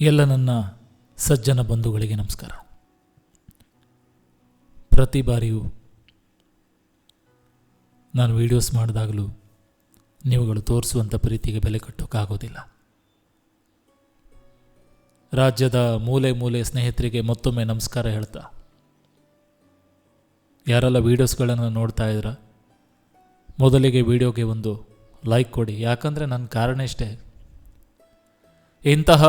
ಎಲ್ಲ ನನ್ನ ಸಜ್ಜನ ಬಂಧುಗಳಿಗೆ ನಮಸ್ಕಾರ. ಪ್ರತಿ ಬಾರಿಯೂ ನಾನು ವೀಡಿಯೋಸ್ ಮಾಡಿದಾಗಲೂ ನೀವುಗಳು ತೋರಿಸುವಂಥ ಪ್ರೀತಿಗೆ ಬೆಲೆ ಕಟ್ಟೋಕ್ಕಾಗೋದಿಲ್ಲ ರಾಜ್ಯದ ಮೂಲೆ ಮೂಲೆ ಸ್ನೇಹಿತರಿಗೆ ಮತ್ತೊಮ್ಮೆ ನಮಸ್ಕಾರ ಹೇಳ್ತಾ, ಯಾರೆಲ್ಲ ವೀಡಿಯೋಸ್ಗಳನ್ನು ನೋಡ್ತಾ ಇದ್ರ, ಮೊದಲಿಗೆ ವಿಡಿಯೋಗೆ ಒಂದು ಲೈಕ್ ಕೊಡಿ. ಯಾಕಂದರೆ ನನ್ನ ಕಾರಣ ಇಷ್ಟೇ. ಇಂತಹ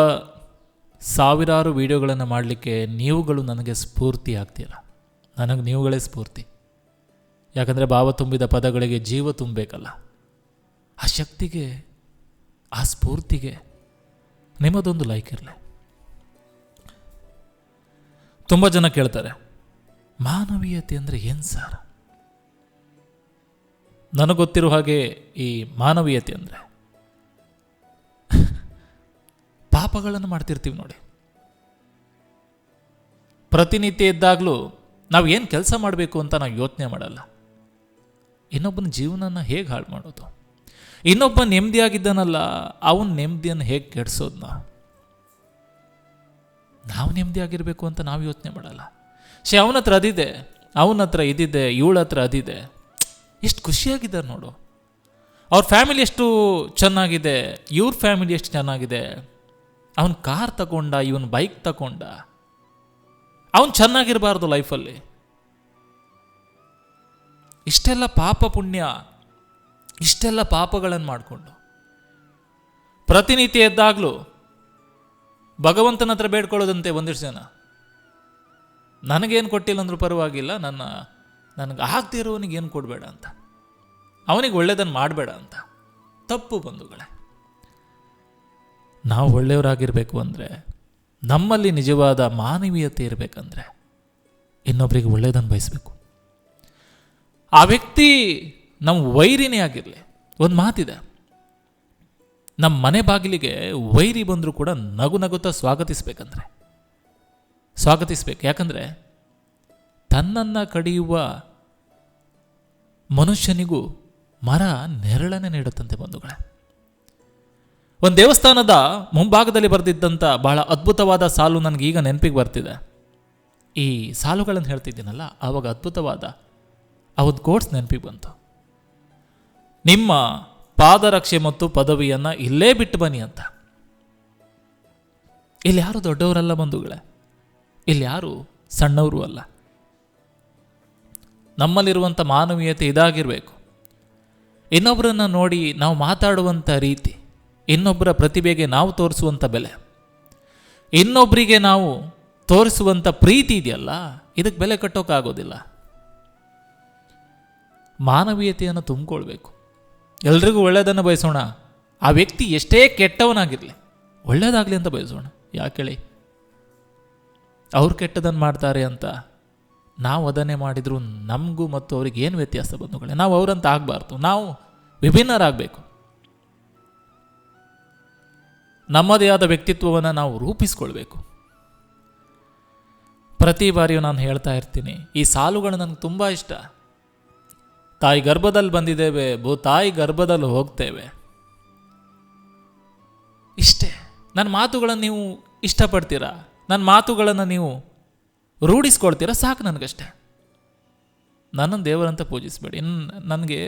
ಸಾವಿರಾರು ವಿಡಿಯೋಗಳನ್ನು ಮಾಡಲಿಕ್ಕೆ ನೀವುಗಳು ನನಗೆ ಸ್ಫೂರ್ತಿ ಆಗ್ತೀರ? ನನಗೆ ನೀವುಗಳೇ ಸ್ಫೂರ್ತಿ. ಯಾಕಂದರೆ ಭಾವ ತುಂಬಿದ ಪದಗಳಿಗೆ ಜೀವ ತುಂಬಬೇಕಲ್ಲ. ಆ ಶಕ್ತಿಗೆ, ಆ ಸ್ಫೂರ್ತಿಗೆ ನಿಮ್ಮದೊಂದು ಲೈಕ್ ಇರಲಿ. ತುಂಬ ಜನ ಕೇಳ್ತಾರೆ, ಮಾನವೀಯತೆ ಅಂದರೆ ಏನು ಸರ್? ನನಗೆ ಗೊತ್ತಿರೋ ಹಾಗೆ ಈ ಮಾನವೀಯತೆ ಅಂದರೆ ಪಾಪಗಳನ್ನು ಮಾಡ್ತಿರ್ತೀವಿ ನೋಡಿ. ಪ್ರತಿನಿತ್ಯ ಇದ್ದಾಗಲೂ ನಾವು ಏನು ಕೆಲಸ ಮಾಡಬೇಕು ಅಂತ ನಾವು ಯೋಚನೆ ಮಾಡಲ್ಲ. ಇನ್ನೊಬ್ಬನ ಜೀವನನ ಹೇಗೆ ಹಾಳು ಮಾಡೋದು? ಇನ್ನೊಬ್ಬ ನೆಮ್ಮದಿಯಾಗಿದ್ದಾನಲ್ಲ, ಅವನ ನೆಮ್ಮದಿಯನ್ನು ಹೇಗೆ ಕೆಡಿಸೋದು ನಾವು ನಾವು ನೆಮ್ಮದಿಯಾಗಿರಬೇಕು ಅಂತ ನಾವು ಯೋಚನೆ ಮಾಡಲ್ಲ. ಶೇ ಅವನ ಹತ್ರ ಅದಿದೆ, ಅವನ ಹತ್ರ ಇದಿದೆ, ಇವಳ ಹತ್ರ ಅದಿದೆ. ಎಷ್ಟು ಖುಷಿಯಾಗಿದ್ದಾರೆ ನೋಡು. ಅವ್ರ ಫ್ಯಾಮಿಲಿ ಎಷ್ಟು ಚೆನ್ನಾಗಿದೆ, ಇವ್ರ ಫ್ಯಾಮಿಲಿ ಎಷ್ಟು ಚೆನ್ನಾಗಿದೆ. ಅವನ ಕಾರ್ ತಗೊಂಡ, ಇವನ್ ಬೈಕ್ ತಗೊಂಡ, ಅವನು ಚೆನ್ನಾಗಿರಬಾರ್ದು ಲೈಫಲ್ಲಿ ಇಷ್ಟೆಲ್ಲ ಪಾಪ ಪುಣ್ಯ, ಇಷ್ಟೆಲ್ಲ ಪಾಪಗಳನ್ನು ಮಾಡಿಕೊಂಡು. ಪ್ರತಿನಿತ್ಯ ಎದ್ದಾಗಲೂ ಭಗವಂತನ ಹತ್ರ ಬೇಡ್ಕೊಳ್ಳೋದಂತೆ ಒಂದಿಷ್ಟು ಜನ. ನನಗೇನು ಕೊಟ್ಟಿಲ್ಲ ಅಂದರೂ ಪರವಾಗಿಲ್ಲ, ನನ್ನ, ನನಗೆ ಆಗ್ತಿರೋನಿಗೆ ಏನು ಕೊಡಬೇಡ ಅಂತ. ಅವನಿಗೆ ಒಳ್ಳೆಯದನ್ನು ಮಾಡಬೇಡ ಅಂತ. ತಪ್ಪು ಬಂಧುಗಳೇ. ನಾವು ಒಳ್ಳೆಯವರಾಗಿರಬೇಕು ಅಂದರೆ, ನಮ್ಮಲ್ಲಿ ನಿಜವಾದ ಮಾನವೀಯತೆ ಇರಬೇಕಂದ್ರೆ ಇನ್ನೊಬ್ಬರಿಗೆ ಒಳ್ಳೆಯದನ್ನು ಬಯಸಬೇಕು. ಆ ವ್ಯಕ್ತಿ ನಮ್ಮ ವೈರಿನೇ ಆಗಿರಲಿ, ಒಂದು ಮಾತಿದೆ. ನಮ್ಮ ಮನೆ ಬಾಗಿಲಿಗೆ ವೈರಿ ಬಂದರೂ ಕೂಡ ನಗು ನಗುತ್ತಾ ಸ್ವಾಗತಿಸ್ಬೇಕಂದ್ರೆ. ಸ್ವಾಗತಿಸ್ಬೇಕು. ಯಾಕಂದರೆ ತನ್ನನ್ನು ಕಡಿಯುವ ಮನುಷ್ಯನಿಗೂ ಮರ ನೆರಳನೆ ನೀಡುತ್ತಂತೆ ಬಂಧುಗಳೇ. ಒಂದು ದೇವಸ್ಥಾನದ ಮುಂಭಾಗದಲ್ಲಿ ಬರೆದಿದ್ದಂಥ ಬಹಳ ಅದ್ಭುತವಾದ ಸಾಲು ನನಗೆ ಈಗ ನೆನಪಿಗೆ ಬರ್ತಿದೆ. ಈ ಸಾಲುಗಳನ್ನು ಹೇಳ್ತಿದ್ದೀನಲ್ಲ, ಆವಾಗ ಅದ್ಭುತವಾದ ಅವದ್ ಕೋಟ್ಸ್ ನೆನಪಿಗೆ ಬಂತು. ನಿಮ್ಮ ಪಾದರಕ್ಷೆ ಮತ್ತು ಪದವಿಯನ್ನು ಇಲ್ಲೇ ಬಿಟ್ಟು ಬನ್ನಿ ಅಂತ. ಇಲ್ಲಿ ಯಾರು ದೊಡ್ಡವರಲ್ಲ ಬಂಧುಗಳೇ? ಇಲ್ಲಿ ಯಾರು ಸಣ್ಣವರು ಅಲ್ಲ? ನಮ್ಮಲ್ಲಿರುವಂಥ ಮಾನವೀಯತೆ ಇದಾಗಿರಬೇಕು. ಇನ್ನೊಬ್ಬರನ್ನು ನೋಡಿ ನಾವು ಮಾತಾಡುವಂಥ ರೀತಿ ಇನ್ನೊಬ್ಬರ ಪ್ರತಿಭೆಗೆ ನಾವು ತೋರಿಸುವಂಥ ಬೆಲೆ. ಇನ್ನೊಬ್ಬರಿಗೆ ನಾವು ತೋರಿಸುವಂಥ ಪ್ರೀತಿ ಇದೆಯಲ್ಲ, ಇದಕ್ಕೆ ಬೆಲೆ ಕಟ್ಟೋಕ್ಕಾಗೋದಿಲ್ಲ ಮಾನವೀಯತೆಯನ್ನು ತುಂಬಿಕೊಳ್ಬೇಕು. ಎಲ್ರಿಗೂ ಒಳ್ಳೆಯದನ್ನು ಬಯಸೋಣ. ಆ ವ್ಯಕ್ತಿ ಎಷ್ಟೇ ಕೆಟ್ಟವನಾಗಿರಲಿ, ಒಳ್ಳೆಯದಾಗಲಿ ಅಂತ ಬಯಸೋಣ. ಯಾಕೆ ಹೇಳಿ? ಅವ್ರು ಕೆಟ್ಟದನ್ನು ಮಾಡ್ತಾರೆ ಅಂತ ನಾವು ಅದನ್ನೇ ಮಾಡಿದರೂ ನಮಗೂ ಮತ್ತು ಅವ್ರಿಗೆ ಏನು ವ್ಯತ್ಯಾಸ ಬಂಧುಗಳೇ? ನಾವು ಅವರಂತ ಆಗಬಾರ್ದು. ನಾವು ವಿಭಿನ್ನರಾಗಬೇಕು. ನಮ್ಮದೇ ಆದ ವ್ಯಕ್ತಿತ್ವವನ್ನು ನಾವು ರೂಪಿಸ್ಕೊಳ್ಬೇಕು. ಪ್ರತಿ ಬಾರಿಯೂ ನಾನು ಹೇಳ್ತಾ ಇರ್ತೀನಿ, ಈ ಸಾಲುಗಳು ನನಗೆ ತುಂಬ ಇಷ್ಟ. ತಾಯಿ ಗರ್ಭದಲ್ಲಿ ಬಂದಿದ್ದೇವೆ ಭೂ ತಾಯಿ ಗರ್ಭದಲ್ಲಿ ಹೋಗ್ತೇವೆ. ಇಷ್ಟೇ, ನನ್ನ ಮಾತುಗಳನ್ನು ನೀವು ಇಷ್ಟಪಡ್ತೀರಾ? ನನ್ನ ಮಾತುಗಳನ್ನು ನೀವು ರೂಢಿಸ್ಕೊಳ್ತೀರಾ? ಸಾಕು ನನಗಷ್ಟೇ. ನನ್ನನ್ನು ದೇವರಂತ ಪೂಜಿಸಬೇಡಿ. ನನಗೆ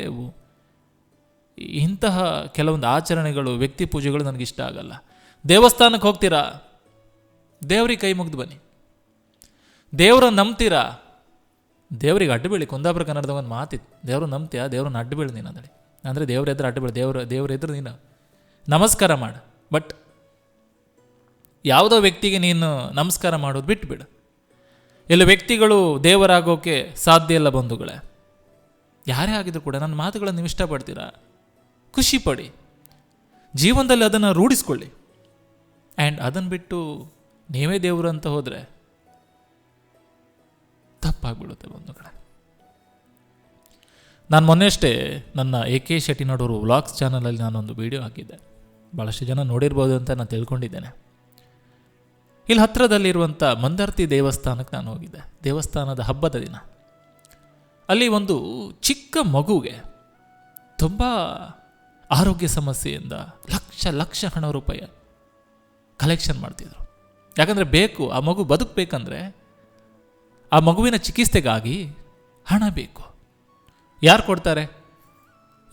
ಇಂತಹ ಕೆಲವೊಂದು ಆಚರಣೆಗಳು, ವ್ಯಕ್ತಿ ಪೂಜೆಗಳು ನನಗೆ ಇಷ್ಟ ಆಗಲ್ಲ. ದೇವಸ್ಥಾನಕ್ಕೆ ಹೋಗ್ತೀರಾ? ದೇವ್ರಿಗೆ ಕೈ ಮುಗ್ದು ಬನ್ನಿ. ದೇವ್ರನ್ನ ನಂಬ್ತೀರಾ? ದೇವ್ರಿಗೆ ಅಡ್ಡು ಬೀಳಿ ಕುಂದಾಪುರ ಕನ್ನಡದ ಒಂದು ಮಾತಿತ್ತು ದೇವ್ರ ನಂಬ್ತೀಯಾ? ದೇವ್ರನ್ನ ಅಡ್ಡು ಬೀಳು ನೀನು ಅಂದಳಿ. ಅಂದರೆ ದೇವ್ರ ಎದುರು ಅಡ್ಡು ಬೀಳು ದೇವ್ರ ದೇವ್ರ ಎದುರು ನೀನು. ನಮಸ್ಕಾರ ಮಾಡು. ಬಟ್ ಯಾವುದೋ ವ್ಯಕ್ತಿಗೆ ನೀನು ನಮಸ್ಕಾರ ಮಾಡೋದು ಬಿಟ್ಬಿಡು. ಎಲ್ಲ ವ್ಯಕ್ತಿಗಳು ದೇವರಾಗೋಕೆ ಸಾಧ್ಯ ಇಲ್ಲ ಬಂಧುಗಳೇ. ಯಾರೇ ಆಗಿದ್ರು ಕೂಡ ನನ್ನ ಮಾತುಗಳನ್ನು ನೀವು ಇಷ್ಟಪಡ್ತೀರಾ? ಖುಷಿ ಪಡಿ ಜೀವನದಲ್ಲಿ ಅದನ್ನು ರೂಢಿಸ್ಕೊಳ್ಳಿ. ಆ್ಯಂಡ್ ಅದನ್ನು ಬಿಟ್ಟು ನೀವೇ ದೇವರು ಅಂತ ಹೋದರೆ ತಪ್ಪಾಗ್ಬಿಡುತ್ತೆ ಕಡೆ ನಾನು ಮೊನ್ನೆಷ್ಟೇ ನನ್ನ ಎ ಕೆ ಶೆಟ್ಟಿನೋಡವರು ವ್ಲಾಗ್ಸ್ ಚಾನಲಲ್ಲಿ ನಾನೊಂದು ವಿಡಿಯೋ ಹಾಕಿದ್ದೆ. ಭಾಳಷ್ಟು ಜನ ನೋಡಿರ್ಬೋದು ಅಂತ ನಾನು ತಿಳ್ಕೊಂಡಿದ್ದೇನೆ. ಇಲ್ಲಿ ಹತ್ತಿರದಲ್ಲಿರುವಂಥ ಮಂದರ್ತಿ ದೇವಸ್ಥಾನಕ್ಕೆ ನಾನು ಹೋಗಿದ್ದೆ. ದೇವಸ್ಥಾನದ ಹಬ್ಬದ ದಿನ. ಅಲ್ಲಿ ಒಂದು ಚಿಕ್ಕ ಮಗುಗೆ ತುಂಬ ಆರೋಗ್ಯ ಸಮಸ್ಯೆಯಿಂದ ಲಕ್ಷ ಲಕ್ಷ ಹಣ ರೂಪಾಯಿ ಕಲೆಕ್ಷನ್ ಮಾಡ್ತಿದ್ರು. ಯಾಕಂದರೆ ಬೇಕು, ಆ ಮಗು ಬದುಕಬೇಕಂದ್ರೆ ಆ ಮಗುವಿನ ಚಿಕಿತ್ಸೆಗಾಗಿ ಹಣ ಬೇಕು. ಯಾರು ಕೊಡ್ತಾರೆ?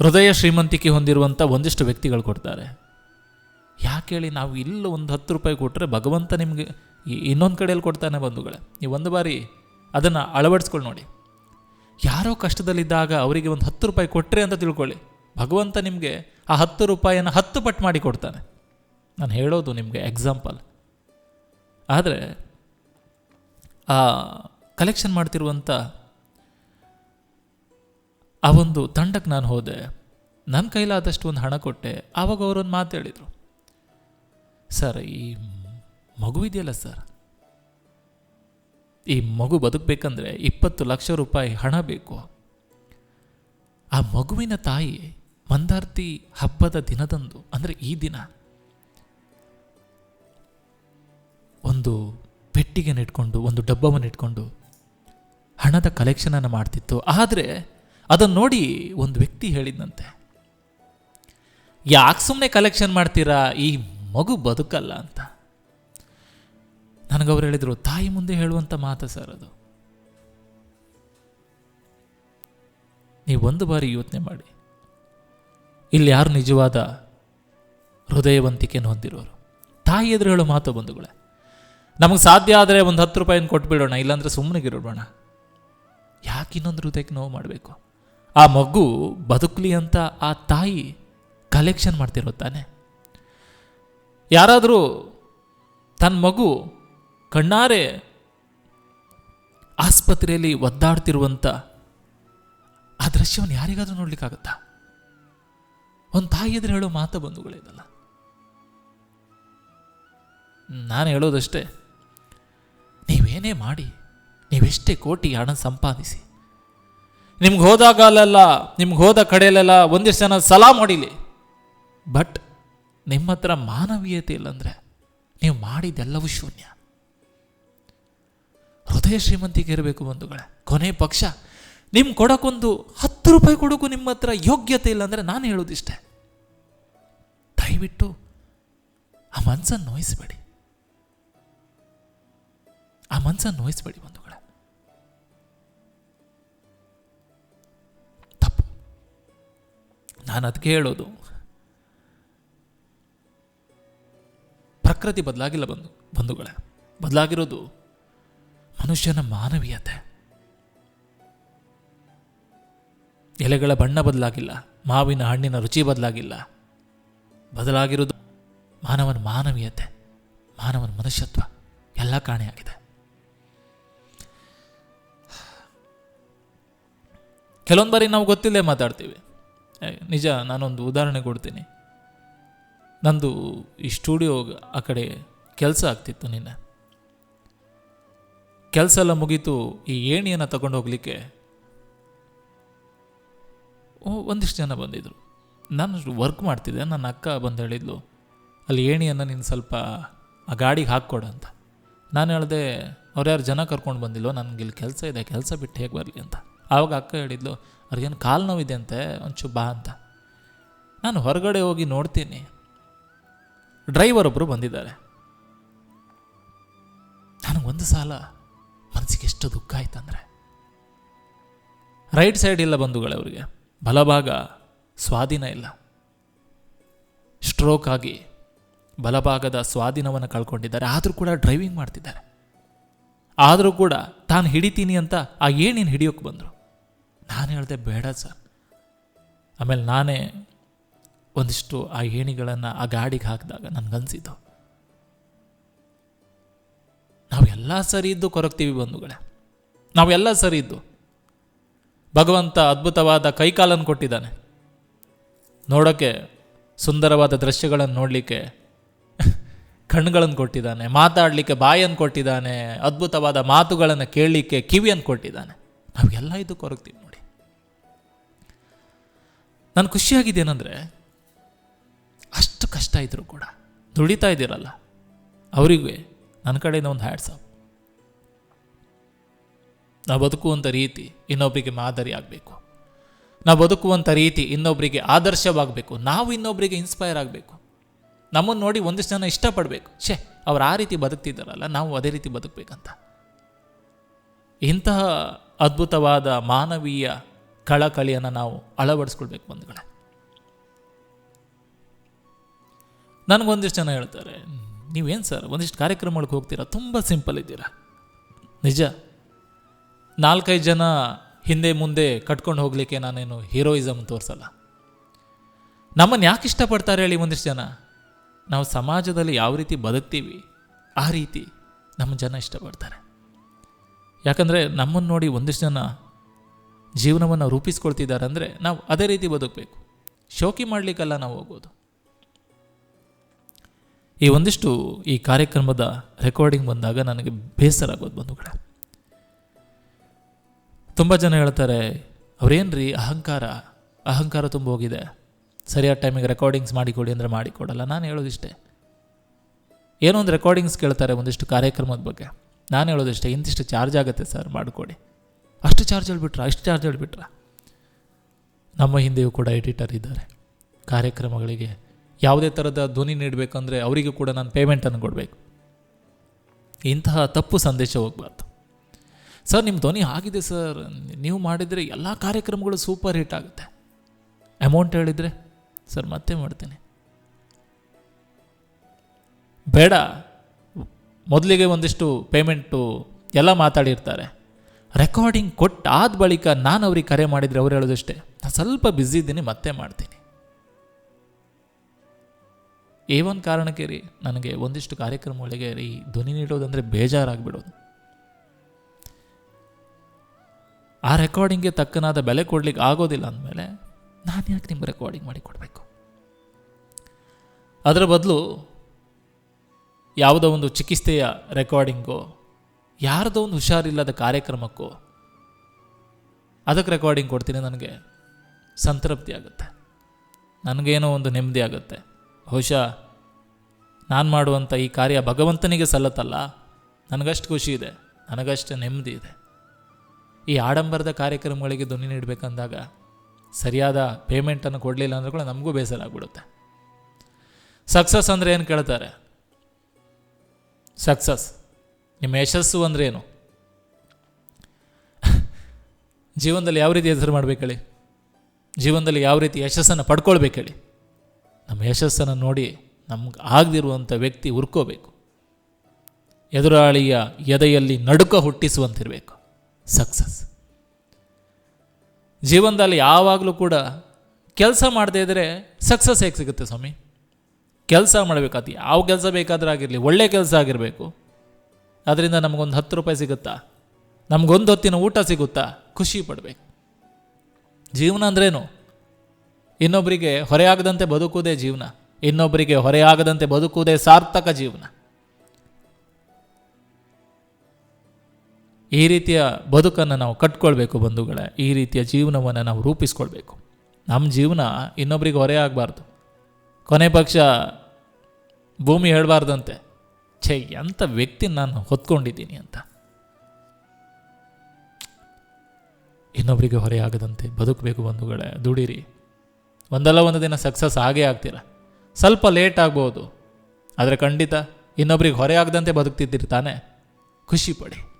ಹೃದಯ ಶ್ರೀಮಂತಿಕೆ ಹೊಂದಿರುವಂಥ ಒಂದಿಷ್ಟು ವ್ಯಕ್ತಿಗಳು ಕೊಡ್ತಾರೆ. ಯಾಕೆ ಹೇಳಿ ನಾವು ಇಲ್ಲಿ ಒಂದು ಹತ್ತು ರೂಪಾಯಿ ಕೊಟ್ಟರೆ ಭಗವಂತ ನಿಮಗೆ ಇನ್ನೊಂದು ಕಡೆಯಲ್ಲಿ ಕೊಡ್ತಾನೆ ಬಂಧುಗಳೇ. ನೀವು ಒಂದು ಬಾರಿ ಅದನ್ನು ಅಳವಡಿಸ್ಕೊಂಡು ನೋಡಿ. ಯಾರೋ ಕಷ್ಟದಲ್ಲಿದ್ದಾಗ ಅವರಿಗೆ ಒಂದು ಹತ್ತು ರೂಪಾಯಿ ಕೊಟ್ಟರೆ ಅಂತ ತಿಳ್ಕೊಳ್ಳಿ. ಭಗವಂತ ನಿಮಗೆ ಆ ಹತ್ತು ರೂಪಾಯಿಯನ್ನು ಹತ್ತು ಪಟ್ಟು ಮಾಡಿ ಕೊಡ್ತಾನೆ. ನಾನು ಹೇಳೋದು ನಿಮಗೆ ಎಕ್ಸಾಂಪಲ್ ಆದರೆ, ಆ ಕಲೆಕ್ಷನ್ ಮಾಡ್ತಿರುವಂಥ ಆ ಒಂದು ತಂಡಕ್ಕೆ ನಾನು ಹೋದೆ. ನನ್ನ ಕೈಲಾದಷ್ಟು ಒಂದು ಹಣ ಕೊಟ್ಟೆ. ಆವಾಗ ಅವರೊಂದು ಮಾತು ಹೇಳಿದರು. ಸರ್, ಈ ಮಗು ಇದೆಯಲ್ಲ ಸರ್? ಈ ಮಗು ಬದುಕಬೇಕಂದ್ರೆ ಇಪ್ಪತ್ತು ಲಕ್ಷ ರೂಪಾಯಿ ಹಣ ಬೇಕು. ಆ ಮಗುವಿನ ತಾಯಿ ಮಂದಾರ್ತಿ ಹಬ್ಬದ ದಿನದಂದು, ಅಂದರೆ ಈ ದಿನ ಒಂದು ಪೆಟ್ಟಿಗೆನ ಇಟ್ಕೊಂಡು, ಒಂದು ಡಬ್ಬವನ್ನು ಇಟ್ಕೊಂಡು ಹಣದ ಕಲೆಕ್ಷನನ್ನು ಮಾಡ್ತಿತ್ತು. ಆದರೆ ಅದನ್ನು ನೋಡಿ ಒಂದು ವ್ಯಕ್ತಿ ಹೇಳಿದ್ನಂತೆ, ಯಾಕೆ ಸುಮ್ಮನೆ ಕಲೆಕ್ಷನ್ ಮಾಡ್ತೀರಾ? ಈ ಮಗು ಬದುಕಲ್ಲ ಅಂತ. ನನಗವ್ರು ಹೇಳಿದರು, ತಾಯಿ ಮುಂದೆ ಹೇಳುವಂಥ ಮಾತು ಸರ್ ಅದು. ನೀವು ಒಂದು ಬಾರಿ ಯೋಚನೆ ಮಾಡಿ. ಇಲ್ಲಿ ಯಾರು ನಿಜವಾದ ಹೃದಯವಂತಿಕೆಯನ್ನು ಹೊಂದಿರೋರು? ತಾಯಿ ಎದುರು ಹೇಳೋ ಮಾತು ಬಂಧುಗಳೇ, ನಮಗೆ ಸಾಧ್ಯ ಆದರೆ ಒಂದು ಹತ್ತು ರೂಪಾಯಿನ ಕೊಟ್ಬಿಡೋಣ, ಇಲ್ಲಾಂದ್ರೆ ಸುಮ್ಮನೆಗಿರೋಣ ಯಾಕೆ ಇನ್ನೊಂದು ಹೃದಯಕ್ಕೆ ನೋವು ಮಾಡಬೇಕು? ಆ ಮಗು ಬದುಕಲಿ ಅಂತ ಆ ತಾಯಿ ಕಲೆಕ್ಷನ್ ಮಾಡ್ತಿರೋ ತಾನೆ? ಯಾರಾದರೂ ತನ್ನ ಮಗು ಕಣ್ಣಾರೆ ಆಸ್ಪತ್ರೆಯಲ್ಲಿ ಒದ್ದಾಡ್ತಿರುವಂಥ ಆ ದೃಶ್ಯವನ್ನು ಯಾರಿಗಾದರೂ ನೋಡ್ಲಿಕ್ಕಾಗತ್ತಾ? ಒಂದು ತಾಯಿ ಎದುರು ಹೇಳೋ ಮಾತು ಬಂಧುಗಳಿದಲ್ಲ ನಾನು ಹೇಳೋದಷ್ಟೇ, ನೀವೇನೇ ಮಾಡಿ, ನೀವೆಷ್ಟೇ ಕೋಟಿ ಹಣ ಸಂಪಾದಿಸಿ, ನಿಮ್ಗೆ ಹೋದಾಗಲೆಲ್ಲ ನಿಮ್ಗೆ ಹೋದ ಕಡೆಯಲ್ಲೆಲ್ಲ ಒಂದಿಷ್ಟು ಜನ ಸಲಾಮ್ ಹೊಡಿಲಿ ಬಟ್ ನಿಮ್ಮ ಹತ್ರ ಮಾನವೀಯತೆ ಇಲ್ಲಂದ್ರೆ ನೀವು ಮಾಡಿದೆಲ್ಲವೂ ಶೂನ್ಯ. ಹೃದಯ ಶ್ರೀಮಂತಿಗೆ ಇರಬೇಕು ಬಂಧುಗಳೇ, ಕೊನೆ ಪಕ್ಷ ನಿಮ್ ಕೊಡಕ್ಕೊಂದು ಹತ್ತು ರೂಪಾಯಿ ಕೊಡೋಕ್ಕೂ ನಿಮ್ಮ ಹತ್ರ ಯೋಗ್ಯತೆ ಇಲ್ಲ ಅಂದರೆ ನಾನು ಹೇಳೋದಿಷ್ಟೇ. ದಯವಿಟ್ಟು ಆ ಮನಸ್ಸನ್ನು ನೋಯಿಸಬೇಡಿ. ಆ ಮನಸ್ಸನ್ನು ನೋಯಿಸಬೇಡಿ ಬಂಧುಗಳ. ತಪ್ಪು. ನಾನು ಅದಕ್ಕೆ ಹೇಳೋದು, ಪ್ರಕೃತಿ ಬದಲಾಗಿಲ್ಲ ಬಂಧು, ಬಂಧುಗಳ. ಬದಲಾಗಿರೋದು ಮನುಷ್ಯನ ಮಾನವೀಯತೆ. ಎಲೆಗಳ ಬಣ್ಣ ಬದಲಾಗಿಲ್ಲ, ಮಾವಿನ ಹಣ್ಣಿನ ರುಚಿ ಬದಲಾಗಿಲ್ಲ. ಬದಲಾಗಿರೋದು ಮಾನವನ ಮಾನವೀಯತೆ, ಮಾನವನ ಮನುಷ್ಯತ್ವ ಎಲ್ಲ ಕಾಣೆಯಾಗಿದೆ. ಕೆಲವೊಂದು ಬಾರಿ ನಾವು ಗೊತ್ತಿಲ್ಲದೆ ಮಾತಾಡ್ತೀವಿ. ನಿಜ, ನಾನೊಂದು ಉದಾಹರಣೆ ಕೊಡ್ತೀನಿ. ನಂದು ಈ ಸ್ಟುಡಿಯೋ ಆ ಕಡೆ ಕೆಲಸ ಆಗ್ತಿತ್ತು ನಿನ್ನೆ. ಕೆಲಸ ಎಲ್ಲ ಮುಗೀತು, ಈ ಏಣಿಯನ್ನು ತಗೊಂಡು ಹೋಗ್ಲಿಕ್ಕೆ ಒಂದಿಷ್ಟು ಜನ ಬಂದಿದ್ರು. ನಾನು ವರ್ಕ್ ಮಾಡ್ತಿದ್ದೆ. ನನ್ನ ಅಕ್ಕ ಬಂದು ಹೇಳಿದ್ಲು, ಅಲ್ಲಿ ಏಣಿಯನ್ನು ನೀನು ಸ್ವಲ್ಪ ಆ ಗಾಡಿಗೆ ಹಾಕ್ಕೊಡು ಅಂತ. ನಾನು ಹೇಳಿದೆ, ಅವ್ರು ಯಾರು ಜನ ಕರ್ಕೊಂಡು ಬಂದಿಲ್ಲೋ ನನಗೆ ಇಲ್ಲಿ ಕೆಲಸ ಇದೆ, ಕೆಲಸ ಬಿಟ್ಟು ಹೇಗೆ ಬರಲಿ ಅಂತ. ಆವಾಗ ಅಕ್ಕ ಹೇಳಿದ್ಲು, ಅವ್ರಿಗೇನು ಕಾಲು ನೋವಿದೆ ಅಂತೆ, ಒಂಚೂರು ಬಾ ಅಂತ. ನಾನು ಹೊರಗಡೆ ಹೋಗಿ ನೋಡ್ತೀನಿ. ಡ್ರೈವರ್ ಒಬ್ಬರು ಬಂದಿದ್ದಾರೆ. ನನಗೊಂದು ಸಾಲ ಮನಸ್ಸಿಗೆ ಎಷ್ಟು ದುಃಖ ಆಯ್ತಂದ್ರೆ. ರೈಟ್ ಸೈಡ್ ಇಲ್ಲ ಬಂಧುಗಳೇ ಅವರಿಗೆ. ಬಲಭಾಗ ಸ್ವಾಧೀನ ಇಲ್ಲ. ಸ್ಟ್ರೋಕ್ ಆಗಿ ಬಲಭಾಗದ ಸ್ವಾಧೀನವನ್ನು ಕಳ್ಕೊಂಡಿದ್ದಾರೆ. ಆದರೂ ಕೂಡ ಡ್ರೈವಿಂಗ್ ಮಾಡ್ತಿದ್ದಾರೆ. ಆದರೂ ಕೂಡ ತಾನು ಹಿಡಿತೀನಿ ಅಂತ ಆ ಏಣಿನ ಹಿಡಿಯೋಕೆ ಬಂದರು. ನಾನು ಹೇಳಿದೆ, ಬೇಡ ಸರ್. ಆಮೇಲೆ ನಾನೇ ಒಂದಿಷ್ಟು ಆ ಏಣಿಗಳನ್ನು ಆ ಗಾಡಿಗೆ ಹಾಕಿದಾಗ ನನಗನ್ಸಿದ್ದು ನಾವೆಲ್ಲ ಸರಿ ಇದ್ದು ಕೊರಗ್ತೀವಿ ಬಂಧುಗಳೇ. ನಾವೆಲ್ಲ ಸರಿ ಇದ್ದು. ಭಗವಂತ ಅದ್ಭುತವಾದ ಕೈಕಾಲನ್ನು ಕೊಟ್ಟಿದ್ದಾನೆ. ನೋಡೋಕ್ಕೆ ಸುಂದರವಾದ ದೃಶ್ಯಗಳನ್ನು ನೋಡಲಿಕ್ಕೆ ಕಣ್ಗಳನ್ನು ಕೊಟ್ಟಿದ್ದಾನೆ, ಮಾತಾಡಲಿಕ್ಕೆ ಬಾಯನ್ನು ಕೊಟ್ಟಿದ್ದಾನೆ, ಅದ್ಭುತವಾದ ಮಾತುಗಳನ್ನು ಕೇಳಲಿಕ್ಕೆ ಕಿವಿಯನ್ನು ಕೊಟ್ಟಿದ್ದಾನೆ. ನಾವೆಲ್ಲ ಇದು ಕೊರಗ್ತೀವಿ ನೋಡಿ. ನಾನು ಖುಷಿಯಾಗಿದ್ದೇನೆಂದರೆ, ಅಷ್ಟು ಕಷ್ಟ ಇದ್ದರೂ ಕೂಡ ದುಡಿತಾ ಇದ್ದೀರಲ್ಲ, ಅವರಿಗೂ ನನ್ನ ಕಡೆಯಿಂದ ಒಂದು ಹ್ಯಾಟ್ಸಪ್ ನಾವು ಬದುಕುವಂಥ ರೀತಿ ಇನ್ನೊಬ್ಬರಿಗೆ ಮಾದರಿ ಆಗಬೇಕು. ನಾವು ಬದುಕುವಂಥ ರೀತಿ ಇನ್ನೊಬ್ಬರಿಗೆ ಆದರ್ಶವಾಗಬೇಕು. ನಾವು ಇನ್ನೊಬ್ಬರಿಗೆ ಇನ್ಸ್ಪೈರ್ ಆಗಬೇಕು. ನಮ್ಮನ್ನು ನೋಡಿ ಒಂದಿಷ್ಟು ಜನ ಇಷ್ಟಪಡಬೇಕು. ಛೇ, ಅವ್ರು ಆ ರೀತಿ ಬದುಕ್ತಿದ್ದಾರಲ್ಲ, ನಾವು ಅದೇ ರೀತಿ ಬದುಕಬೇಕಂತ. ಇಂತಹ ಅದ್ಭುತವಾದ ಮಾನವೀಯ ಕಳಕಳಿಯನ್ನು ನಾವು ಅಳವಡಿಸ್ಕೊಳ್ಬೇಕು ಬಂಧುಗಳೇ. ನನಗೊಂದಿಷ್ಟು ಜನ ಹೇಳ್ತಾರೆ, ನೀವೇನು ಸರ್ ಒಂದಿಷ್ಟು ಕಾರ್ಯಕ್ರಮಗಳಿಗೆ ಹೋಗ್ತೀರಾ? ತುಂಬ ಸಿಂಪಲ್ ಇದ್ದೀರಾ. ನಿಜ. ನಾಲ್ಕೈದು ಜನ ಹಿಂದೆ ಮುಂದೆ ಕಟ್ಕೊಂಡು ಹೋಗಲಿಕ್ಕೆ ನಾನೇನು ಹೀರೋಯಿಸಮ್ ತೋರಿಸಲ್ಲ. ನಮ್ಮನ್ನು ಯಾಕೆ ಇಷ್ಟಪಡ್ತಾರೆ ಹೇಳಿ ಒಂದಿಷ್ಟು ಜನ? ನಾವು ಸಮಾಜದಲ್ಲಿ ಯಾವ ರೀತಿ ಬದುಕ್ತೀವಿ, ಆ ರೀತಿ ನಮ್ಮ ಜನ ಇಷ್ಟಪಡ್ತಾರೆ. ಯಾಕಂದರೆ ನಮ್ಮನ್ನು ನೋಡಿ ಒಂದಿಷ್ಟು ಜನ ಜೀವನವನ್ನು ರೂಪಿಸ್ಕೊಳ್ತಿದ್ದಾರೆ ಅಂದರೆ ನಾವು ಅದೇ ರೀತಿ ಬದುಕಬೇಕು. ಶೋಕಿ ಮಾಡಲಿಕ್ಕಲ್ಲ ನಾವು ಹೋಗೋದು ಈ ಒಂದಿಷ್ಟು ಈ ಕಾರ್ಯಕ್ರಮದ ರೆಕಾರ್ಡಿಂಗ್ ಬಂದಾಗ ನನಗೆ ಬೇಸರ ಆಗೋದು ಬಂಧುಗಳೇ ತುಂಬ ಜನ ಹೇಳ್ತಾರೆ, ಅವ್ರೇನ್ರಿ? ಅಹಂಕಾರ. ಅಹಂಕಾರ ತುಂಬ ಹೋಗಿದೆ. ಸರಿಯಾದ ಟೈಮಿಗೆ ರೆಕಾರ್ಡಿಂಗ್ಸ್ ಮಾಡಿಕೊಡಿ ಅಂದರೆ ಮಾಡಿಕೊಡಲ್ಲ. ನಾನು ಹೇಳೋದಿಷ್ಟೇ ಏನೋ ಒಂದು ರೆಕಾರ್ಡಿಂಗ್ಸ್ ಕೇಳ್ತಾರೆ ಒಂದಿಷ್ಟು ಕಾರ್ಯಕ್ರಮದ ಬಗ್ಗೆ. ನಾನು ಹೇಳೋದಿಷ್ಟೇ ಇಂತಿಷ್ಟು ಚಾರ್ಜ್ ಆಗುತ್ತೆ ಸರ್ ಮಾಡಿಕೊಡಿ. ಅಷ್ಟು ಚಾರ್ಜ್ ಹೇಳ್ಬಿಟ್ರ? ಅಷ್ಟು ಚಾರ್ಜ್ ಹೇಳ್ಬಿಟ್ರ? ನಮ್ಮ ಹಿಂದೆಯೂ ಕೂಡ ಎಡಿಟರ್ ಇದ್ದಾರೆ. ಕಾರ್ಯಕ್ರಮಗಳಿಗೆ ಯಾವುದೇ ಥರದ ಧ್ವನಿ ನೀಡಬೇಕಂದ್ರೆ ಅವರಿಗೂ ಕೂಡ ನಾನು ಪೇಮೆಂಟನ್ನು ಕೊಡಬೇಕು. ಇಂತಹ ತಪ್ಪು ಸಂದೇಶ ಹೋಗಬಾರ್ದು. ಸರ್ ನಿಮ್ಮ ಧ್ವನಿ ಆಗಿದೆ ಸರ್. ನೀವು ಮಾಡಿದರೆ ಎಲ್ಲ ಕಾರ್ಯಕ್ರಮಗಳು ಸೂಪರ್ ಹಿಟ್ ಆಗುತ್ತೆ. ಅಮೌಂಟ್ ಹೇಳಿದರೆ, ಸರ್, ಮತ್ತೆ ಮಾಡ್ತೀನಿ. ಬೇಡ. ಮೊದಲಿಗೆ ಒಂದಿಷ್ಟು ಪೇಮೆಂಟು ಎಲ್ಲ ಮಾತಾಡಿರ್ತಾರೆ. ರೆಕಾರ್ಡಿಂಗ್ ಕೊಟ್ಟಾದ ಬಳಿಕ ನಾನು ಅವ್ರಿಗೆ ಕರೆ ಮಾಡಿದರೆ ಅವ್ರು ಹೇಳೋದಷ್ಟೇ. ನಾನು ಸ್ವಲ್ಪ ಬ್ಯುಸಿ ಇದ್ದೀನಿ, ಮತ್ತೆ ಮಾಡ್ತೀನಿ. ಏ ಒಂದು ಕಾರಣಕ್ಕೆ ರೀ, ನನಗೆ ಒಂದಿಷ್ಟು ಕಾರ್ಯಕ್ರಮಗಳಿಗೆ ರೀ ಧ್ವನಿ ನೀಡೋದಂದರೆ ಬೇಜಾರಾಗ್ಬಿಡೋದು. ಆ ರೆಕಾರ್ಡಿಂಗ್ಗೆ ತಕ್ಕನಾದ ಬೆಲೆ ಕೊಡ್ಲಿಕ್ಕೆ ಆಗೋದಿಲ್ಲ ಅಂದಮೇಲೆ ನಾನು ಯಾಕೆ ನಿಮ್ಗೆ ರೆಕಾರ್ಡಿಂಗ್ ಮಾಡಿ ಕೊಡಬೇಕು? ಅದರ ಬದಲು ಯಾವುದೋ ಒಂದು ಚಿಕಿತ್ಸೆಯ ರೆಕಾರ್ಡಿಂಗೋ ಯಾರ್ದೋ ಒಂದು ಹುಷಾರಿಲ್ಲದ ಕಾರ್ಯಕ್ರಮಕ್ಕೋ ಅದಕ್ಕೆ ರೆಕಾರ್ಡಿಂಗ್ ಕೊಡ್ತೀನಿ, ನನಗೆ ಸಂತೃಪ್ತಿ ಆಗುತ್ತೆ. ನನಗೇನೋ ಒಂದು ನೆಮ್ಮದಿ ಆಗುತ್ತೆ. ಬಹುಶಃ ನಾನು ಮಾಡುವಂಥ ಈ ಕಾರ್ಯ ಭಗವಂತನಿಗೆ ಸಲ್ಲತ್ತಲ್ಲ, ನನಗಷ್ಟು ಖುಷಿ ಇದೆ, ನನಗಷ್ಟು ನೆಮ್ಮದಿ ಇದೆ. ಈ ಆಡಂಬರದ ಕಾರ್ಯಕ್ರಮಗಳಿಗೆ ಧ್ವನಿ ನೀಡಬೇಕಂದಾಗ ಸರಿಯಾದ ಪೇಮೆಂಟನ್ನು ಕೊಡಲಿಲ್ಲ ಅಂದ್ರೆ ಕೂಡ ನಮಗೂ ಬೇಸರ ಆಗ್ಬಿಡುತ್ತೆ. ಸಕ್ಸಸ್ ಅಂದರೆ ಏನು ಕೇಳ್ತಾರೆ? ಸಕ್ಸಸ್ ನಿಮ್ಮ ಯಶಸ್ಸು ಅಂದ್ರೆ ಏನು? ಜೀವನದಲ್ಲಿ ಯಾವ ರೀತಿ ಹೆಸರು ಮಾಡ್ಬೇಕು ಹೇಳಿ? ಜೀವನದಲ್ಲಿ ಯಾವ ರೀತಿ ಯಶಸ್ಸನ್ನು ಪಡ್ಕೊಳ್ಬೇಕು ಹೇಳಿ? ನಮ್ಮ ಯಶಸ್ಸನ್ನು ನೋಡಿ ನಮ್ಗೆ ಆಗದಿರುವಂಥ ವ್ಯಕ್ತಿ ಹುರ್ಕೋಬೇಕು. ಎದುರಾಳಿಯ ಎದೆಯಲ್ಲಿ ನಡುಕ ಹುಟ್ಟಿಸುವಂತಿರಬೇಕು. ಸಕ್ಸಸ್. ಜೀವನದಲ್ಲಿ ಯಾವಾಗಲೂ ಕೂಡ ಕೆಲಸ ಮಾಡದೇ ಇದ್ದರೆ ಸಕ್ಸಸ್ ಹೇಗೆ ಸಿಗುತ್ತೆ ಸ್ವಾಮಿ? ಕೆಲಸ ಮಾಡಬೇಕಾದ ಯಾವ ಕೆಲಸ ಬೇಕಾದರೂ ಆಗಿರಲಿ, ಒಳ್ಳೆ ಕೆಲಸ ಆಗಿರಬೇಕು. ಅದರಿಂದ ನಮಗೊಂದು ಹತ್ತು ರೂಪಾಯಿ ಸಿಗುತ್ತಾ? ನಮಗೊಂದು ಹೊತ್ತಿನ ಊಟ ಸಿಗುತ್ತಾ? ಖುಷಿ ಪಡಬೇಕು. ಜೀವನ ಅಂದ್ರೇನು? ಇನ್ನೊಬ್ಬರಿಗೆ ಹೊರೆಯಾಗದಂತೆ ಬದುಕುವುದೇ ಜೀವನ. ಇನ್ನೊಬ್ಬರಿಗೆ ಹೊರೆಯಾಗದಂತೆ ಬದುಕುವುದೇ ಸಾರ್ಥಕ ಜೀವನ. ಈ ರೀತಿಯ ಬದುಕನ್ನು ನಾವು ಕಟ್ಕೊಳ್ಬೇಕು ಬಂಧುಗಳೇ. ಈ ರೀತಿಯ ಜೀವನವನ್ನು ನಾವು ರೂಪಿಸ್ಕೊಳ್ಬೇಕು. ನಮ್ಮ ಜೀವನ ಇನ್ನೊಬ್ರಿಗೆ ಹೊರೆ ಆಗಬಾರ್ದು. ಕೊನೆ ಪಕ್ಷ ಭೂಮಿ ಹೇಳಬಾರ್ದಂತೆ. ಛೇ, ಎಂಥ ವ್ಯಕ್ತಿ ನಾನು ಹೊತ್ಕೊಂಡಿದ್ದೀನಿ ಅಂತ. ಇನ್ನೊಬ್ಬರಿಗೆ ಹೊರೆಯಾಗದಂತೆ ಬದುಕಬೇಕು ಬಂಧುಗಳೇ. ದುಡಿರಿ. ಒಂದಲ್ಲ ಒಂದು ದಿನ ಸಕ್ಸಸ್ ಆಗೇ ಆಗ್ತೀರ? ಸ್ವಲ್ಪ ಲೇಟ್ ಆಗ್ಬೋದು. ಆದರೆ ಖಂಡಿತ ಇನ್ನೊಬ್ರಿಗೆ ಹೊರೆ ಆಗದಂತೆ ಬದುಕ್ತಿದ್ದೀರಿ ತಾನೇ. ಖುಷಿ ಪಡಿ.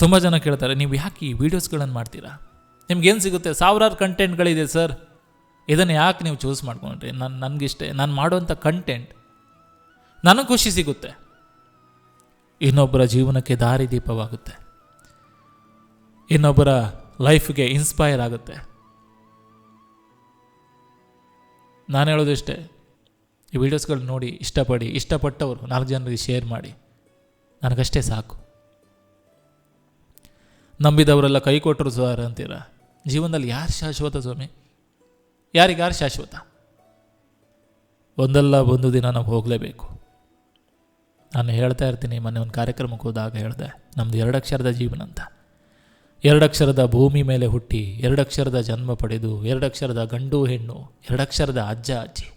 ತುಂಬ ಜನ ಕೇಳ್ತಾರೆ, ನೀವು ಯಾಕೆ ಈ ವೀಡಿಯೋಸ್ಗಳನ್ನು ಮಾಡ್ತೀರಾ? ನಿಮ್ಗೇನು ಸಿಗುತ್ತೆ? ಸಾವಿರಾರು ಕಂಟೆಂಟ್ಗಳಿದೆ ಸರ್ ಇದನ್ನು ಯಾಕೆ ನೀವು ಚೂಸ್ ಮಾಡ್ಕೊಂಡ್ರಿ? ನಾನು ನನಗಿಷ್ಟೇ. ನಾನು ಮಾಡುವಂಥ ಕಂಟೆಂಟ್ ನನಗೆ ಖುಷಿ ಸಿಗುತ್ತೆ. ಇನ್ನೊಬ್ಬರ ಜೀವನಕ್ಕೆ ದಾರಿದೀಪವಾಗುತ್ತೆ ಇನ್ನೊಬ್ಬರ ಲೈಫ್ಗೆ ಇನ್ಸ್ಪೈರ್ ಆಗುತ್ತೆ. ನಾನು ಹೇಳೋದಿಷ್ಟೇ, ಈ ವಿಡಿಯೋಸ್ಗಳು ನೋಡಿ ಇಷ್ಟಪಡಿ, ಇಷ್ಟಪಟ್ಟವರು ನಾಲ್ಕು ಜನರಿಗೆ ಶೇರ್ ಮಾಡಿ. ನನಗಷ್ಟೇ ಸಾಕು. ನಂಬಿದವರೆಲ್ಲ ಕೈ ಕೊಟ್ಟರು ಸರ್ ಅಂತೀರ? ಜೀವನದಲ್ಲಿ ಯಾರು ಶಾಶ್ವತ ಸ್ವಾಮಿ? ಯಾರಿಗಾರು ಶಾಶ್ವತ? ಒಂದಲ್ಲ ಒಂದು ದಿನ ನಾವು ಹೋಗಲೇಬೇಕು. ನಾನು ಹೇಳ್ತಾ ಇರ್ತೀನಿ, ಮೊನ್ನೆ ಒಂದು ಕಾರ್ಯಕ್ರಮಕ್ಕೆ ಹೋದಾಗ ಹೇಳಿದೆ ನಮ್ಮದು ಎರಡಕ್ಷರದ ಜೀವನ ಅಂತ. ಎರಡಕ್ಷರದ ಭೂಮಿ ಮೇಲೆ ಹುಟ್ಟಿ ಎರಡಕ್ಷರದ ಜನ್ಮ ಪಡೆದು ಎರಡಕ್ಷರದ ಗಂಡು ಹೆಣ್ಣು ಎರಡಕ್ಷರದ ಅಜ್ಜ ಅಜ್ಜಿ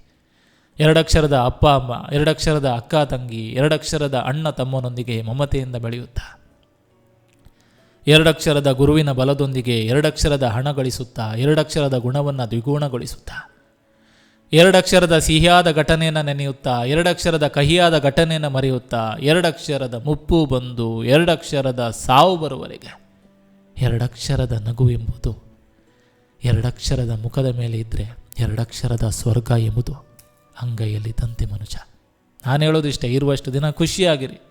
ಎರಡಕ್ಷರದ ಅಪ್ಪ ಅಮ್ಮ ಎರಡಕ್ಷರದ ಅಕ್ಕ ತಂಗಿ ಎರಡಕ್ಷರದ ಅಣ್ಣ ತಮ್ಮನೊಂದಿಗೆ ಮಮತೆಯಿಂದ ಬೆಳೆಯುತ್ತಾ? ಎರಡಕ್ಷರದ ಗುರುವಿನ ಬಲದೊಂದಿಗೆ ಎರಡಕ್ಷರದ ಹಣ ಗಳಿಸುತ್ತಾ, ಎರಡಕ್ಷರದ ಗುಣವನ್ನು ದ್ವಿಗುಣಗೊಳಿಸುತ್ತಾ. ಎರಡಕ್ಷರದ ಸಿಹಿಯಾದ ಘಟನೆಯನ್ನು ನೆನೆಯುತ್ತಾ, ಎರಡಕ್ಷರದ ಕಹಿಯಾದ ಘಟನೆಯನ್ನು ಮರೆಯುತ್ತಾ, ಎರಡಕ್ಷರದ ಮುಪ್ಪು ಬಂದು, ಎರಡಕ್ಷರದ ಸಾವು ಬರುವವರೆಗೆ. ಎರಡಕ್ಷರದ ನಗು ಎಂಬುದು, ಎರಡಕ್ಷರದ ಮುಖದ ಮೇಲೆ ಇದ್ದರೆ ಎರಡಕ್ಷರದ ಸ್ವರ್ಗ ಎಂಬುದು ಅಂಗೈಯಲ್ಲಿ ತಂತೆ ಮನುಷ್ಯ. ನಾನು ಹೇಳೋದು ಇಷ್ಟೇ ಇರುವಷ್ಟು ದಿನ ಖುಷಿಯಾಗಿರಿ.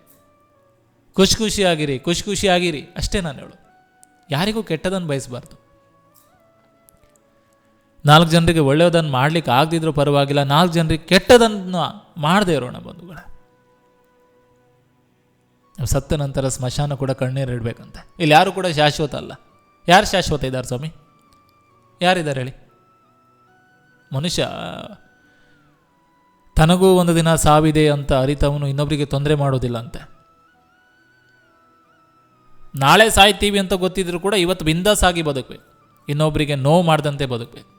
ಖುಷಿ ಖುಷಿಯಾಗಿರಿ ಖುಷಿ ಖುಷಿಯಾಗಿರಿ. ಅಷ್ಟೇ ನಾನು ಹೇಳು ಯಾರಿಗೂ ಕೆಟ್ಟದನ್ನು ಬಯಸಬಾರ್ದು. ನಾಲ್ಕು ಜನರಿಗೆ ಒಳ್ಳೆಯದನ್ನು ಮಾಡ್ಲಿಕ್ಕೆ ಆಗದಿದ್ರೂ ಪರವಾಗಿಲ್ಲ. ನಾಲ್ಕು ಜನರಿಗೆ ಕೆಟ್ಟದನ್ನು ಮಾಡದೇ ಇರೋಣ ಬಂಧುಗಳ. ಸತ್ತ ನಂತರ ಸ್ಮಶಾನ ಕೂಡ ಕಣ್ಣೀರಿಡ್ಬೇಕಂತೆ ಇಲ್ಲಿ ಯಾರು ಕೂಡ ಶಾಶ್ವತ ಅಲ್ಲ. ಯಾರು ಶಾಶ್ವತ ಇದ್ದಾರೆ ಸ್ವಾಮಿ? ಯಾರಿದ್ದಾರೆ ಹೇಳಿ? ಮನುಷ್ಯ, ತನಗೂ ಒಂದು ದಿನ ಸಾವಿದೆ ಅಂತ ಅರಿತವನು ಇನ್ನೊಬ್ಬರಿಗೆ ತೊಂದರೆ ಮಾಡೋದಿಲ್ಲ ಅಂತೆ. ನಾಳೆ ಸಾಯ್ತೀವಿ ಅಂತ ಗೊತ್ತಿದ್ರು ಕೂಡ ಇವತ್ತು ಬಿಂದಾಸ್ ಆಗಿ ಬದುಕಬೇಕು. ಇನ್ನೊಬ್ಬರಿಗೆ ನೋವು ಮಾಡದಂತೆ ಬದುಕಬೇಕು.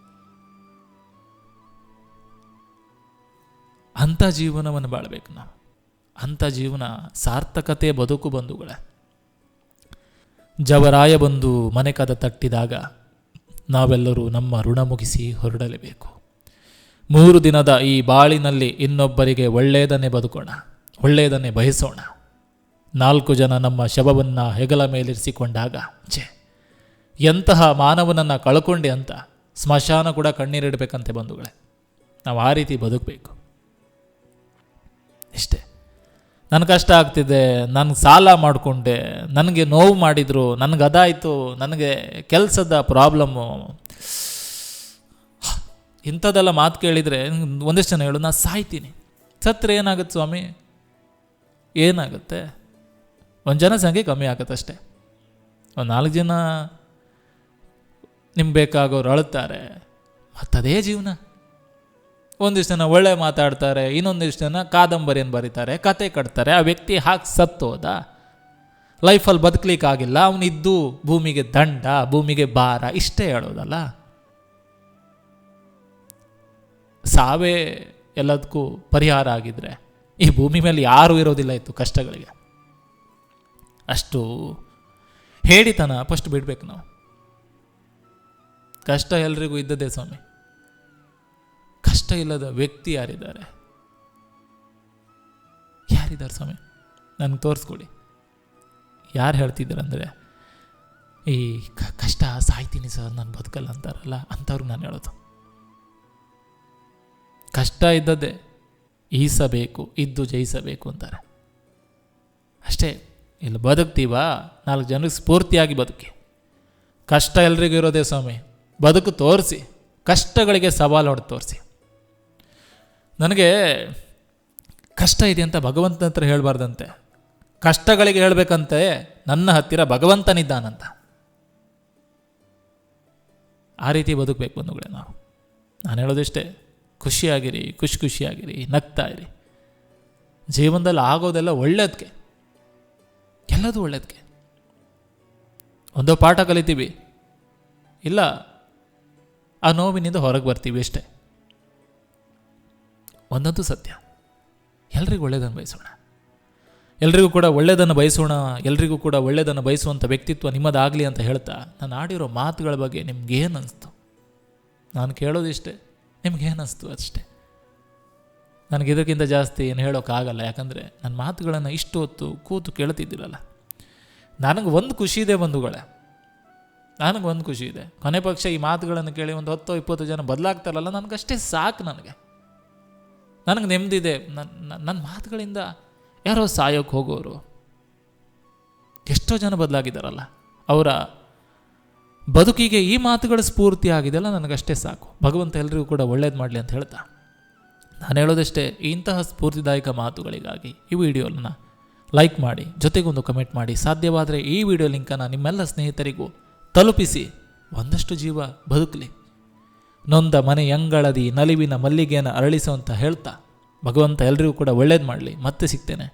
ಅಂಥ ಜೀವನವನ್ನು ಬಾಳ್ಬೇಕು ನಾವು. ಅಂಥ ಜೀವನ ಸಾರ್ಥಕತೆ ಬದುಕು ಬಂಧುಗಳೇ. ಜವರಾಯ ಬಂದು ಮನೆ ಕದ ತಟ್ಟಿದಾಗ ನಾವೆಲ್ಲರೂ ನಮ್ಮ ಋಣ ಮುಗಿಸಿ ಹೊರಡಲೇಬೇಕು. ಮೂರು ದಿನದ ಈ ಬಾಳಿನಲ್ಲಿ ಇನ್ನೊಬ್ಬರಿಗೆ ಒಳ್ಳೆಯದನ್ನೇ ಬದುಕೋಣ, ಒಳ್ಳೆಯದನ್ನೇ ಬಯಸೋಣ. ನಾಲ್ಕು ಜನ ನಮ್ಮ ಶವವನ್ನು ಹೆಗಲ ಮೇಲಿರಿಸಿಕೊಂಡಾಗ, ಛೆ, ಎಂತಹ ಮಾನವನನ್ನು ಕಳ್ಕೊಂಡೆ ಅಂತ ಸ್ಮಶಾನ ಕೂಡ ಕಣ್ಣೀರಿಡಬೇಕಂತೆ ಬಂಧುಗಳೇ. ನಾವು ಆ ರೀತಿ ಬದುಕಬೇಕು. ಇಷ್ಟೇ. ನನ್ನ ಕಷ್ಟ ಆಗ್ತಿದೆ, ನಾನು ಸಾಲ ಮಾಡಿಕೊಂಡೆ, ನನಗೆ ನೋವು ಮಾಡಿದರು, ನನಗೆ ಅದಾಯಿತು, ನನಗೆ ಕೆಲಸದ ಪ್ರಾಬ್ಲಮ್ಮು. ಇಂಥದ್ದೆಲ್ಲ ಮಾತು ಕೇಳಿದರೆ ಒಂದಿಷ್ಟು ಜನ ಹೇಳು ನಾನು ಸಾಯ್ತೀನಿ. ಸತ್ರೆ ಏನಾಗುತ್ತೆ ಸ್ವಾಮಿ? ಏನಾಗುತ್ತೆ? ಒಂದು ಜನಸಂಖ್ಯೆ ಕಮ್ಮಿ ಆಗುತ್ತಷ್ಟೆ ಒಂದು ನಾಲ್ಕು ಜನ ನಿಮ್ಗೆ ಬೇಕಾಗೋರು ಅಳುತ್ತಾರೆ. ಮತ್ತದೇ ಜೀವನ. ಒಂದಿಷ್ಟು ಜನ ಒಳ್ಳೆ ಮಾತಾಡ್ತಾರೆ, ಇನ್ನೊಂದಿಷ್ಟು ಜನ ಕಾದಂಬರಿಯನ್ನು ಬರೀತಾರೆ, ಕತೆ ಕಟ್ತಾರೆ, ಆ ವ್ಯಕ್ತಿ ಹಾಕಿ ಸತ್ತೋದ. ಲೈಫಲ್ಲಿ ಬದುಕಲಿಕ್ಕಾಗಿಲ್ಲ, ಅವನಿದ್ದು ಭೂಮಿಗೆ ದಂಡ, ಭೂಮಿಗೆ ಭಾರ, ಇಷ್ಟೇ ಹೇಳೋದಲ್ಲ. ಸಾವೇ ಎಲ್ಲದಕ್ಕೂ ಪರಿಹಾರ ಆಗಿದ್ರೆ, ಈ ಭೂಮಿ ಮೇಲೆ ಯಾರೂ ಇರೋದಿಲ್ಲ ಇತ್ತು ಕಷ್ಟಗಳಿಗೆ. ಅಷ್ಟು ಹೇಳಿತನ ಫಸ್ಟ್ ಬಿಡ್ಬೇಕು ನಾವು. ಕಷ್ಟ ಎಲ್ರಿಗೂ ಇದ್ದದೇ ಸ್ವಾಮಿ. ಕಷ್ಟ ಇಲ್ಲದ ವ್ಯಕ್ತಿ ಯಾರಿದ್ದಾರೆ? ಯಾರಿದ್ದಾರೆ ಸ್ವಾಮಿ? ನನಗೆ ತೋರಿಸ್ಕೊಡಿ. ಯಾರು ಹೇಳ್ತಿದ್ದಾರಂದರೆ ಈ ಕಷ್ಟ ಸಾಯ್ತೀನಿ ಸರ್, ನಾನು ಬದುಕಲ್ಲ ಅಂತಾರಲ್ಲ ಅಂಥವ್ರಿಗೆ ನಾನು ಹೇಳೋದು. ಕಷ್ಟ ಇದ್ದದ್ದೇ ಈಸಬೇಕು, ಇದ್ದು ಜಯಿಸಬೇಕು ಅಂತಾರೆ. ಅಷ್ಟೇ. ಇಲ್ಲಿ ಬದುಕ್ತೀವಾ? ನಾಲ್ಕು ಜನರಿಗೆ ಸ್ಫೂರ್ತಿಯಾಗಿ ಬದುಕಿ. ಕಷ್ಟ ಎಲ್ರಿಗೂ ಇರೋದೇ ಸ್ವಾಮಿ. ಬದುಕು ತೋರಿಸಿ. ಕಷ್ಟಗಳಿಗೆ ಸವಾಲು ಹೊಡೆದು ತೋರಿಸಿ. ನನಗೆ ಕಷ್ಟ ಇದೆ ಅಂತ ಭಗವಂತನ ಹತ್ರ ಹೇಳಬಾರ್ದಂತೆ. ಕಷ್ಟಗಳಿಗೆ ಹೇಳಬೇಕಂತೆ, ನನ್ನ ಹತ್ತಿರ ಭಗವಂತನಿದ್ದಾನಂತ. ಆ ರೀತಿ ಬದುಕಬೇಕು ಬಂಧುಗಳೇ ನಾವು. ನಾನು ಹೇಳೋದಿಷ್ಟೇ, ಖುಷಿಯಾಗಿರಿ, ಖುಷಿ ಖುಷಿಯಾಗಿರಿ, ನಗ್ತಾ ಇರಿ. ಜೀವನದಲ್ಲಿ ಆಗೋದೆಲ್ಲ ಒಳ್ಳೇದಕ್ಕೆ ಎಲ್ಲದೂ ಒಳ್ಳೇದಕ್ಕೆ ಒಂದೋ ಪಾಠ ಕಲಿತೀವಿ. ಇಲ್ಲ, ಆ ನೋವಿನಿಂದ ಹೊರಗೆ ಬರ್ತೀವಿ ಅಷ್ಟೇ. ಒಂದಂತೂ ಸತ್ಯ. ಎಲ್ರಿಗೂ ಒಳ್ಳೆಯದನ್ನು ಬಯಸೋಣ. ಎಲ್ರಿಗೂ ಕೂಡ ಒಳ್ಳೆಯದನ್ನು ಬಯಸೋಣ, ಎಲ್ರಿಗೂ ಕೂಡ ಒಳ್ಳೆಯದನ್ನು ಬಯಸುವಂಥ ವ್ಯಕ್ತಿತ್ವ ನಿಮ್ಮದಾಗಲಿ ಅಂತ ಹೇಳ್ತಾ ನಾನು ಆಡಿರೋ ಮಾತುಗಳ ಬಗ್ಗೆ ನಿಮ್ಗೇನು ಅನಿಸ್ತು ನಾನು ಕೇಳೋದಿಷ್ಟೇ ಏನು ಅನಿಸ್ತು ಅಷ್ಟೇ? ನನಗೆ ಇದಕ್ಕಿಂತ ಜಾಸ್ತಿ ಏನು ಹೇಳೋಕ್ಕಾಗಲ್ಲ. ಯಾಕಂದರೆ ನನ್ನ ಮಾತುಗಳನ್ನು ಇಷ್ಟು ಹೊತ್ತು ಕೂತು ಕೇಳ್ತಿದ್ದಿರಲ್ಲ. ನನಗೆ ಒಂದು ಖುಷಿ ಇದೆ ಬಂಧುಗಳೇ. ನನಗೆ ಒಂದು ಖುಷಿ ಇದೆ. ಕೊನೆ ಪಕ್ಷ ಈ ಮಾತುಗಳನ್ನು ಕೇಳಿ ಒಂದು ಹತ್ತು ಇಪ್ಪತ್ತು ಜನ ಬದಲಾಗ್ತಾರಲ್ಲ, ನನಗಷ್ಟೇ ಸಾಕು ನನಗೆ. ನನಗೆ ನೆಮ್ಮದಿದೆ ನನ್ನ ನನ್ನ ಮಾತುಗಳಿಂದ ಯಾರೋ ಸಾಯೋಕ್ಕೆ ಹೋಗೋರು. ಎಷ್ಟೋ ಜನ ಬದಲಾಗಿದ್ದಾರಲ್ಲ ಅವರ ಬದುಕಿಗೆ ಈ ಮಾತುಗಳ ಸ್ಫೂರ್ತಿ ಆಗಿದೆಯಲ್ಲ ನನಗಷ್ಟೇ ಸಾಕು. ಭಗವಂತ ಎಲ್ಲರಿಗೂ ಕೂಡ ಒಳ್ಳೇದು ಮಾಡಲಿ ಅಂತ ಹೇಳ್ತಾ. ನಾನು ಹೇಳೋದಷ್ಟೇ, ಇಂತಹ ಸ್ಫೂರ್ತಿದಾಯಕ ಮಾತುಗಳಿಗಾಗಿ ಈ ವಿಡಿಯೋನ ಲೈಕ್ ಮಾಡಿ, ಜೊತೆಗೊಂದು ಕಮೆಂಟ್ ಮಾಡಿ. ಸಾಧ್ಯವಾದರೆ ಈ ವಿಡಿಯೋ ಲಿಂಕನ್ನು ನಿಮ್ಮೆಲ್ಲ ಸ್ನೇಹಿತರಿಗೂ ತಲುಪಿಸಿ. ಒಂದಷ್ಟು ಜೀವ ಬದುಕಲಿ. ನೊಂದ ಮನೆಯಂಗಳದಿ ನಲಿವಿನ ಮಲ್ಲಿಗೆಯನ್ನು ಅರಳಿಸುವಂತ ಹೇಳ್ತಾ, ಭಗವಂತ ಎಲ್ರಿಗೂ ಕೂಡ ಒಳ್ಳೇದು ಮಾಡಲಿ. ಮತ್ತೆ ಸಿಗ್ತೇನೆ.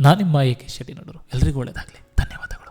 ನಾನು ನಿಮ್ಮ ಏಕೆ ಶೆಟ್ಟಿ ನೋಡರು ಎಲ್ರಿಗೂ ಒಳ್ಳೇದಾಗಲಿ. ಧನ್ಯವಾದಗಳು.